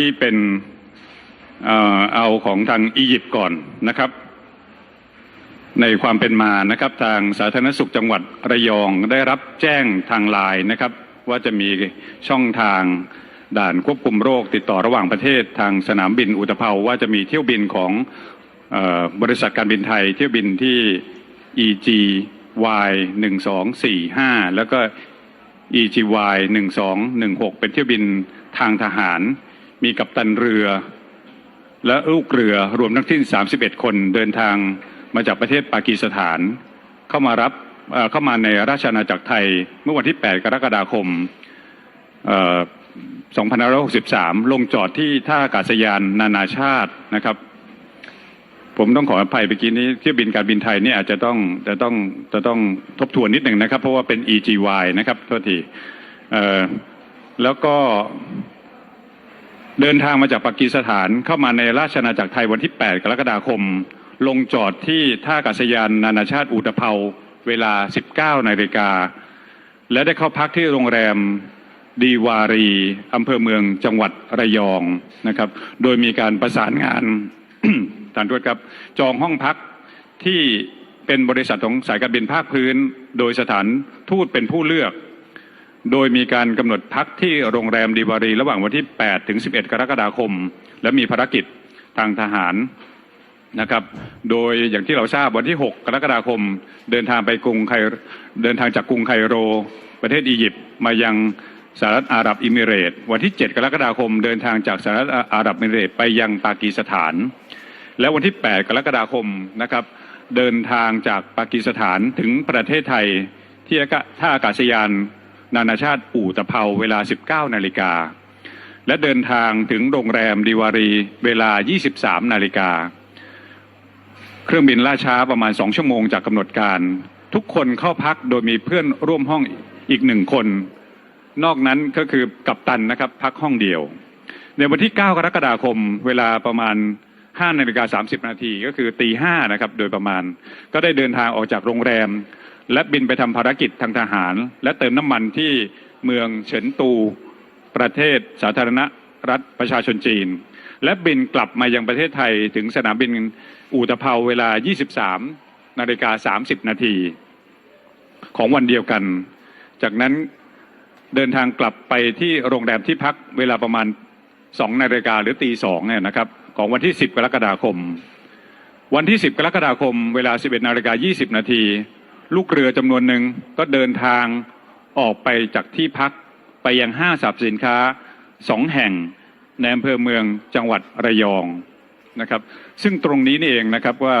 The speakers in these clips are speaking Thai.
ที่เป็นเอาของทางอียิปต์ก่อนนะครับ ในความเป็นมานะครับ ทางสาธารณสุขจังหวัดระยองได้รับแจ้งทางไลน์นะครับ ว่าจะมีช่องทางด่านควบคุมโรคติดต่อระหว่างประเทศทางสนามบินอุตภเปาว่าจะมีเที่ยวบินของออบริษัทการบินไทย เที่ยวบินที่ EGY 1245 แล้วก็ EGY 1216 เป็นเที่ยวบินทางทหาร มีกัปตันเรือ และลูกเรือรวมทั้งสิ้น 31 คนเดินทางมาจากประเทศปากีสถาน เข้ามารับเเข้ามาในราชอาณาจักรไทย เมื่อวันที่ 8 กรกฎาคม2563 ลงจอดที่ท่าอากาศยานนานาชาตินะครับ ผมต้องขออภัยเมื่อกี้นี้เที่ยวบินการบินไทยเนี่ยอาจจะต้องจะต้องจะต้องทบทวนนิดหนึ่งนะครับ เพราะว่าเป็น EGY นะครับโทษทีแล้วก็ เดินทางมาจากปากีสถานเข้ามาในราชอาจักรไทยวันที่ 8 กรกฎาคม ลงจอดที่ท่าอากาศยานนานาชาติอุตภเปาเวลา 19นาฬิกา และได้เข้าพักที่โรงแรมดีวารีอำเภอเมืองจังหวัดระยองนะครับ โดยมีการประสานงานทานโทษครับ จองห้องพักที่เป็นบริษัทของสายการบินภาคพื้น โดยสถานทูตเป็นผู้เลือก โดยมีการกำหนดพักที่โรงแรมดีวารี ระหว่างวันที่ 8 ถึง 11 กรกฎาคม และมีภารกิจทางทหารนะครับ โดยอย่างที่เราทราบวันที่ 6 กรกฎาคม เดินทางไปกรุงไคเดินทางจากกรุงไคโร ประเทศอียิปต์มายังสหรัฐอาหรับอิมิเรตส์วันที่ 7 กรกฎาคม เดินทางจากสหรัฐอาหรับอิมิเรตส์ไปยังปากีสถาน และวันที่ 8 กรกฎาคมนะครับเดินทางจากปากีสถานถึงประเทศไทยที่ท่าอากาศยาน นานาชาติอู่ตะเภาเวลา 19 นาฬิกา และเดินทางถึงโรงแรมดิวารีเวลา 23 นาฬิกา เครื่องบินล่าช้าประมาณ 2 ชั่วโมงจากกำหนดการ ทุกคนเข้าพักโดยมีเพื่อนร่วมห้องอีกหนึ่งคน นอกนั้นก็คือกัปตันนะครับพักห้องเดียว ในวันที่ 9 กรกฎาคมเวลาประมาณ5นาฬิกา30 นาทีก็คือตีห้านะครับ โดยประมาณ ก็ได้เดินทางออกจากโรงแรม และบินไปทำภารกิจทางทหาร และเติมน้ำมันที่เมืองเฉินตู ประเทศสาธารณรัฐประชาชนจีน และบินกลับมายังประเทศไทยถึงสนามบินอู่ตะเภาเวลา 23 นาฬิกา 30 นาทีของวันเดียวกัน จากนั้นเดินทางกลับไปที่โรงแรมที่พักเวลาประมาณ 2 นาฬิกาหรือตีสองเนี่ยนะครับของวันที่ 10 กรกฎาคม วันที่ 10 กรกฎาคม เวลา 11 นาฬิกา 20 นาที ลูกเรือจำนวนหนึ่งก็เดินทางออกไปจากที่พักไปยังห้างสรรพสินค้าสองแห่งในอำเภอเมืองจังหวัดระยองนะครับ ซึ่งตรงนี้นี่เองนะครับว่า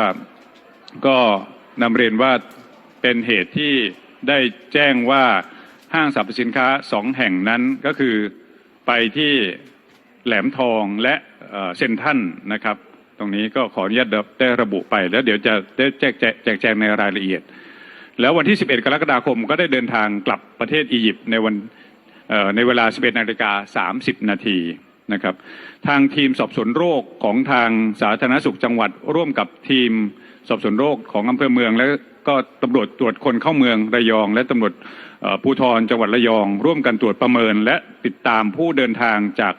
ก็นำเรียนว่าเป็นเหตุที่ได้แจ้งว่าห้างสรรพสินค้าสองแห่งนั้นก็คือไปที่แหลมทองและเซนทันนะครับ ตรงนี้ก็ขออนุญาตได้ระบุไป แล้วเดี๋ยวจะได้แจกแจกแจกแจงในรายละเอียด แล้ววันที่ 11 กรกฎาคมก็ได้เดินทางกลับประเทศอียิปต์ในวันในเวลา 11นาฬิกา30 นาทีนะครับ ทางทีมสอบสวนโรคของทางสาธารณสุขจังหวัด ร่วมกับทีมสอบสวนโรคของอำเภอเมือง และก็ตำรวจตรวจคนเข้าเมืองระยอง และตำรวจภูธรจังหวัดระยอง ร่วมกันตรวจประเมิน และติดตามผู้เดินทางจาก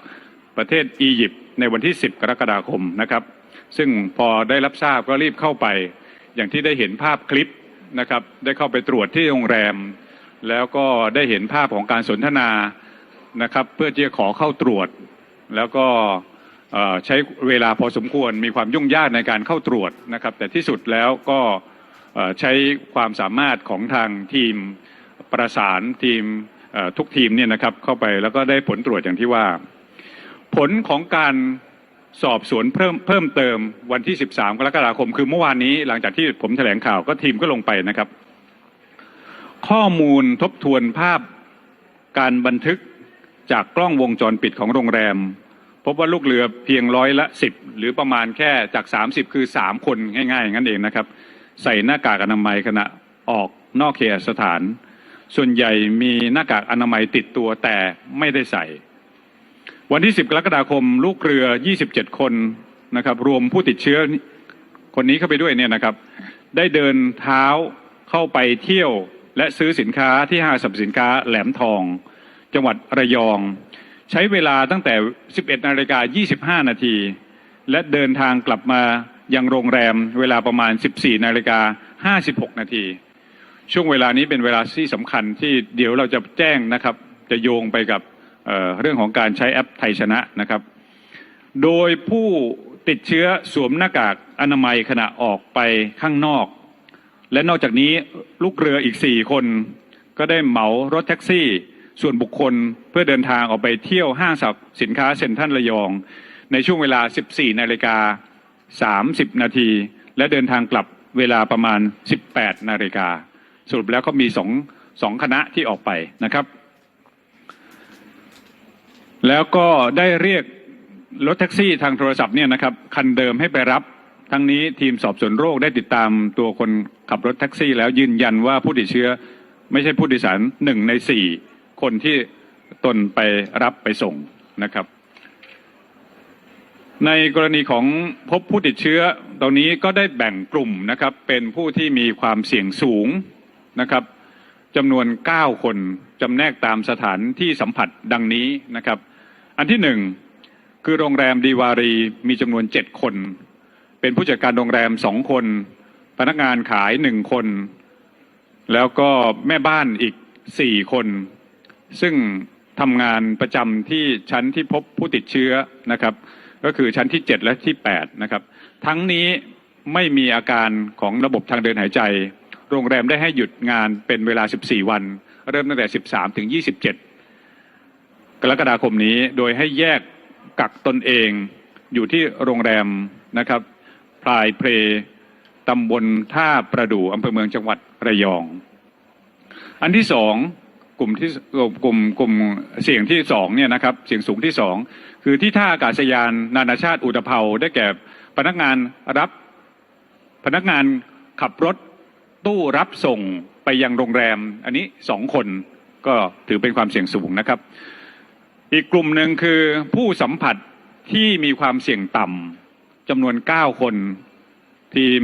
ประเทศอียิปต์ในวันที่ 10 กรกฎาคมนะครับ ซึ่งพอได้รับทราบก็รีบเข้าไป อย่างที่ได้เห็นภาพคลิป นะครับได้เข้าไปตรวจที่โรงแรม แล้วก็ได้เห็นภาพของการสนทนานะครับเพื่อที่จะขอเข้าตรวจ แล้วก็ใช้เวลาพอสมควรมีความยุ่งยากในการเข้าตรวจนะครับ แต่ที่สุดแล้วก็ใช้ความสามารถของทางทีมประสานทีมทุกทีมเนี่ยนะครับเข้าไปแล้วก็ได้ผลตรวจอย่างที่ว่า ผลของการ สอบสวนเพิ่มเพิ่มเติมวันที่ 13 กรกฎาคม คือเมื่อวานนี้หลังจากที่ผมแถลงข่าวก็ทีมก็ลงไปนะครับ ข้อมูลทบทวนภาพการบันทึกจากกล้องวงจรปิดของโรงแรม พบว่าลูกเรือเพียงร้อยละสิบหรือประมาณแค่จาก 30 คือ 3 คนง่ายๆอย่างนั้นเองนะครับ ใส่หน้ากากอนามัยขณะออกนอกเขตสถาน ส่วนใหญ่มีหน้ากากอนามัยติดตัวแต่ไม่ได้ใส่ วันที่ 10 กรกฎาคม ลูกเรือ 27 คนนะครับ รวมผู้ติดเชื้อคนนี้เข้าไปด้วยเนี่ยนะครับ ได้เดินเท้าเข้าไปเที่ยวและซื้อสินค้าที่ห้างสรรพสินค้าแหลมทอง จังหวัดระยอง ใช้เวลาตั้งแต่ 11นาฬิกา25 นาที และเดินทางกลับมายังโรงแรมเวลาประมาณ 14นาฬิกา56 นาทีช่วงเวลานี้เป็นเวลาที่สำคัญที่เดี๋ยวเราจะแจ้งนะครับ จะโยงไปกับ เรื่องของการใช้แอปไทยชนะนะครับ โดยผู้ติดเชื้อสวมหน้ากากอนามัยขณะออกไปข้างนอก และนอกจากนี้ลูกเรืออีก4คน ก็ได้เหมารถแท็กซี่ ส่วนบุคคลเพื่อเดินทางออกไปเที่ยวห้างสรรพสินค้าเซ็นทรัลระยอง ในช่วงเวลา 14 นาฬิกา 30 นาที และเดินทางกลับเวลาประมาณ 18 นาฬิกา สรุปแล้วก็มีสองสองคณะที่ออกไปนะครับ แล้วก็ได้เรียกรถแท็กซี่ทางโทรศัพท์เนี่ยนะครับคันเดิมให้ไปรับทั้งนี้ทีมสอบสวนโรคได้ติดตามตัวคนขับรถแท็กซี่ แล้วยืนยันว่าผู้ติดเชื้อไม่ใช่ผู้โดยสารหนึ่งในสี่คนที่ตนไปรับไปส่งนะครับ ในกรณีของพบผู้ติดเชื้อตรงนี้ก็ได้แบ่งกลุ่มนะครับเป็นผู้ที่มีความเสี่ยงสูงนะครับจำนวน 9 คนจำแนกตามสถานที่สัมผัสดังนี้นะครับ อันที่หนึ่งคือโรงแรมดีวารีมีจำนวน7คน เป็นผู้จัดการโรงแรมสองคน พนักงานขายหนึ่งคน แล้วก็แม่บ้านอีกสี่คน ซึ่งทำงานประจำที่ชั้นที่พบผู้ติดเชื้อนะครับ ก็คือชั้นที่7และที่8นะครับ ทั้งนี้ไม่มีอาการของระบบทางเดินหายใจ โรงแรมได้ให้หยุดงานเป็นเวลา 14 วัน เริ่มตั้งแต่ 13 ถึง 27 กรกฎาคมนี้ โดยให้แยกกักตนเองอยู่ที่โรงแรมนะครับพลายเพลตำบลท่าประดู่อำเภอเมืองจังหวัดระยอง อันที่สองกลุ่มที่กลุ่มกลุ่มเสี่ยงที่สองเนี่ยนะครับเสี่ยงสูงที่สองคือที่ท่าอากาศยานนานาชาติอุตภเปาได้แก่พนักงานรับพนักงานขับรถตู้รับส่งไปยังโรงแรม อันนี้สองคนก็ถือเป็นความเสี่ยงสูงนะครับ อีกกลุ่มหนึ่งคือผู้สัมผัสที่มีความเสี่ยงต่ำจำนวน 9 คน ทีม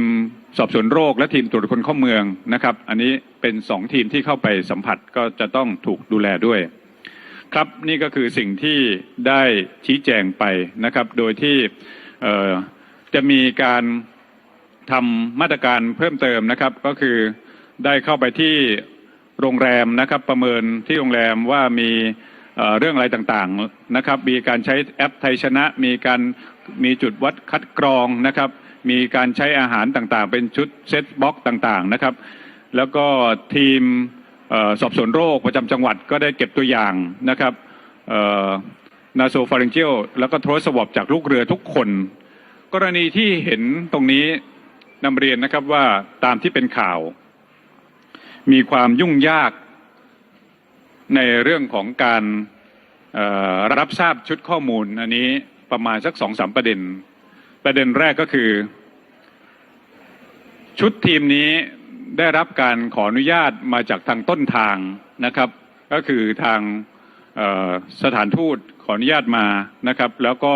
สอบสวนโรคและทีมตรวจคนเข้าเมืองนะครับ อันนี้เป็นสองทีมที่เข้าไปสัมผัสก็จะต้องถูกดูแลด้วย ครับนี่ก็คือสิ่งที่ได้ชี้แจงไปนะครับ โดยที่จะมีการทำมาตรการเพิ่มเติมนะครับ ก็คือได้เข้าไปที่โรงแรมนะครับ ประเมินที่โรงแรมว่ามี เรื่องอะไรต่างๆนะครับ มีการใช้แอปไทยชนะ มีการมีจุดวัดคัดกรองนะครับ มีการใช้อาหารต่างๆ เป็นชุดเซตบ็อกต่างๆนะครับ แล้วก็ทีมออสอบสวนโรคประจำจังหวัดก็ได้เก็บตัวอย่างนะครับนาโซฟาริงเจลแล้วก็โทรสวอปจากลูกเรือทุกคน กรณีที่เห็นตรงนี้นำเรียนนะครับว่าตามที่เป็นข่าว มีความยุ่งยาก ในเรื่องของการรับทราบชุดข้อมูล อันนี้ประมาณสักสองสามประเด็น ประเด็นแรกก็คือ ชุดทีมนี้ได้รับการขออนุญาตมาจากทางต้นทางนะครับ ก็คือทางสถานทูตขออนุญาตมานะครับ แล้วก็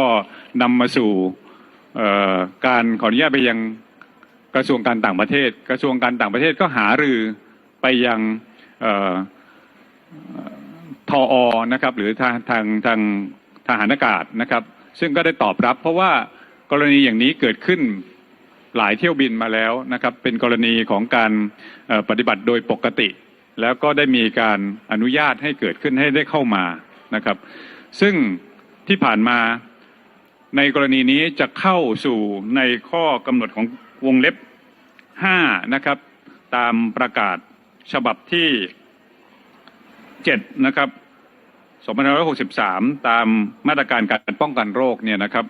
นำมาสู่การขออนุญาตไปยังกระทรวงการต่างประเทศ กระทรวงการต่างประเทศก็หารือไปยังอ ทออนะครับ หรือทางทางทางทหารอากาศนะครับ ซึ่งก็ได้ตอบรับเพราะว่ากรณีอย่างนี้เกิดขึ้นหลายเที่ยวบินมาแล้วนะครับ เป็นกรณีของการปฏิบัติโดยปกติ แล้วก็ได้มีการอนุญาตให้เกิดขึ้นให้ได้เข้ามานะครับ ซึ่งที่ผ่านมาในกรณีนี้จะเข้าสู่ในข้อกำหนดของวงเล็บ5นะครับ ตามประกาศฉบับที่ 7นะครับ2563 ตามมาตรการการป้องกันโรคเนี่ยนะครับ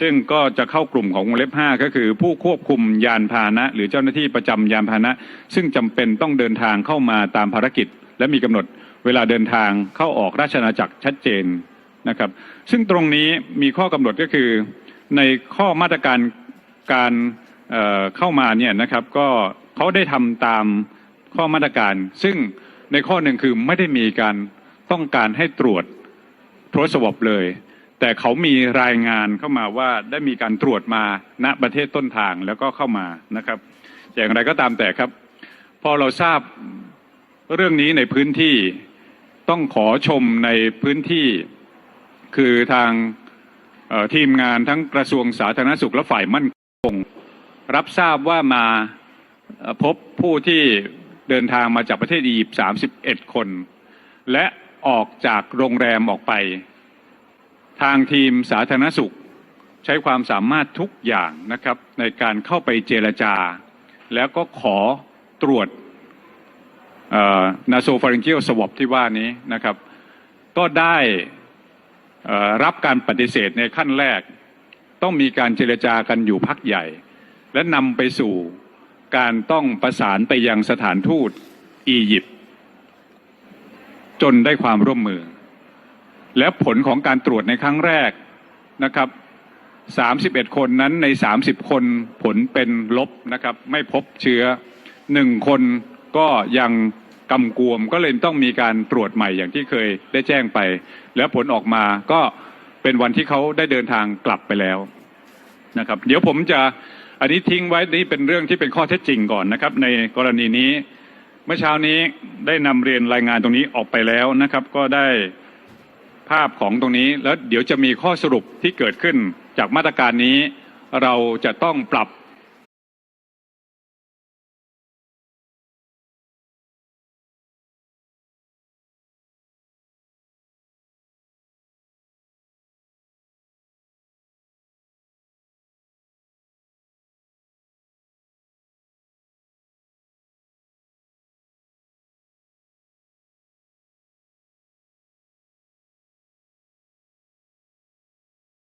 ซึ่งก็จะเข้ากลุ่มของวงเล็บ 5 ก็คือผู้ควบคุมยานพาหนะ หรือเจ้าหน้าที่ประจำยานพาหนะ ซึ่งจำเป็นต้องเดินทางเข้ามาตามภารกิจ และมีกำหนดเวลาเดินทางเข้าออกราชอาณาจักรชัดเจนนะครับซึ่งตรงนี้มีข้อกำหนดก็คือ ในข้อมาตรการการเเข้ามาเนี่ยนะครับก็เขาได้ทำตามข้อมาตรการ ซึ่ง ในข้อหนึ่งคือไม่ได้มีการต้องการให้ตรวจโทรสอปเลย แต่เขามีรายงานเข้ามาว่าได้มีการตรวจมาณประเทศต้นทางแล้วก็เข้ามานะครับ อย่างไรก็ตามแต่ครับ พอเราทราบเรื่องนี้ในพื้นที่ต้องขอชมในพื้นที่คือทางทีมงานทั้งกระทรวงสาธารณสุขและฝ่ายมั่นคง รับทราบว่ามาพบผู้ที่ เดินทางมาจากประเทศอียิปต์31 คน และออกจากโรงแรมออกไป ทางทีมสาธารณสุข ใช้ความสามารถทุกอย่างนะครับ ในการเข้าไปเจรจา แล้วก็ขอตรวจนาโซฟาริงเกียลสวอปที่ว่านี้นะครับ ก็ได้รับการปฏิเสธในขั้นแรก ต้องมีการเจรจากันอยู่พักใหญ่ และนำไปสู่ การต้องประสานไปยังสถานทูตอียิปต์จนได้ความร่วมมือ และผลของการตรวจในครั้งแรกนะครับ 31 คนนั้นใน 30 คนผลเป็นลบนะครับ ไม่พบเชื้อหนึ่งคนก็ยังกำกวมก็เลยต้องมีการตรวจใหม่อย่างที่เคยได้แจ้งไป แล้วผลออกมาก็เป็นวันที่เขาได้เดินทางกลับไปแล้วนะครับ เดี๋ยวผมจะ อันนี้ทิ้งไว้นี่เป็นเรื่องที่เป็นข้อเท็จจริงก่อนนะครับ ในกรณีนี้เมื่อเช้านี้ได้นำเรียนรายงานตรงนี้ออกไปแล้วนะครับ ก็ได้ภาพของตรงนี้แล้วเดี๋ยวจะมีข้อสรุปที่เกิดขึ้นจากมาตรการนี้ เราจะต้องปรับ